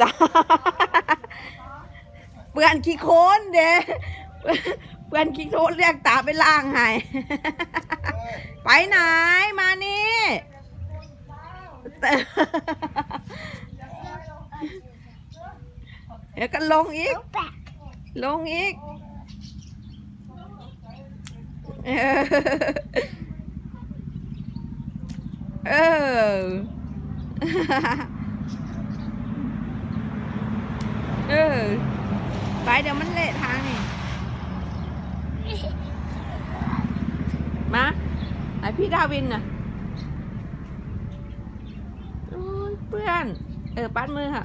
ตาเปื่อนขี้โคนเด้เปื่อนขี้โคนเรียกตาไปล้างให้ไปไหนมานี่เดี๋ยวก็ลงอีก ลงอีกเออ เออ ไปเดี๋ยวมันเละทางนี่ มาไอพี่ดาวินน่ะโอ้ยเพื่อน เออ ปัดมือค่ะ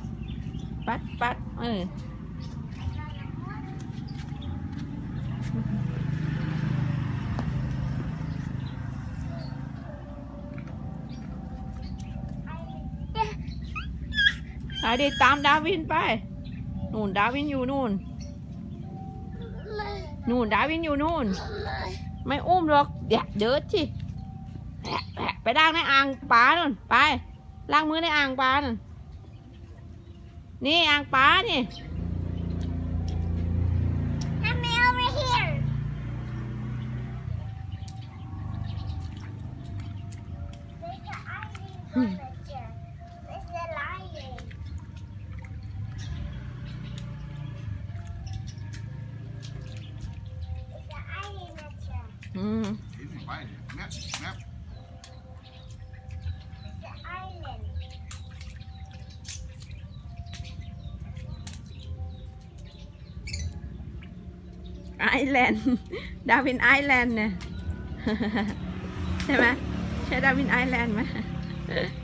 ปัดปัดเออไปดิตามดาวินไป นู่นดาวินอยู่นู่น นู่นดาวินอยู่นู่น ไม่อุ้มหรอกเดี๋ยวเดินสิแหะแหะไปล้างในอ่างปลานู่นไปล้างมือในอ่างปลานู่นนี่อ่างปลานี่ Come furniture. อืม Easy, bite it. Snap, snap. There's the island. ไอแลนด์ ดาวินไอแลนด์เนี่ย ใช่ไหมใช่ดาวินไอแลนด์ไหม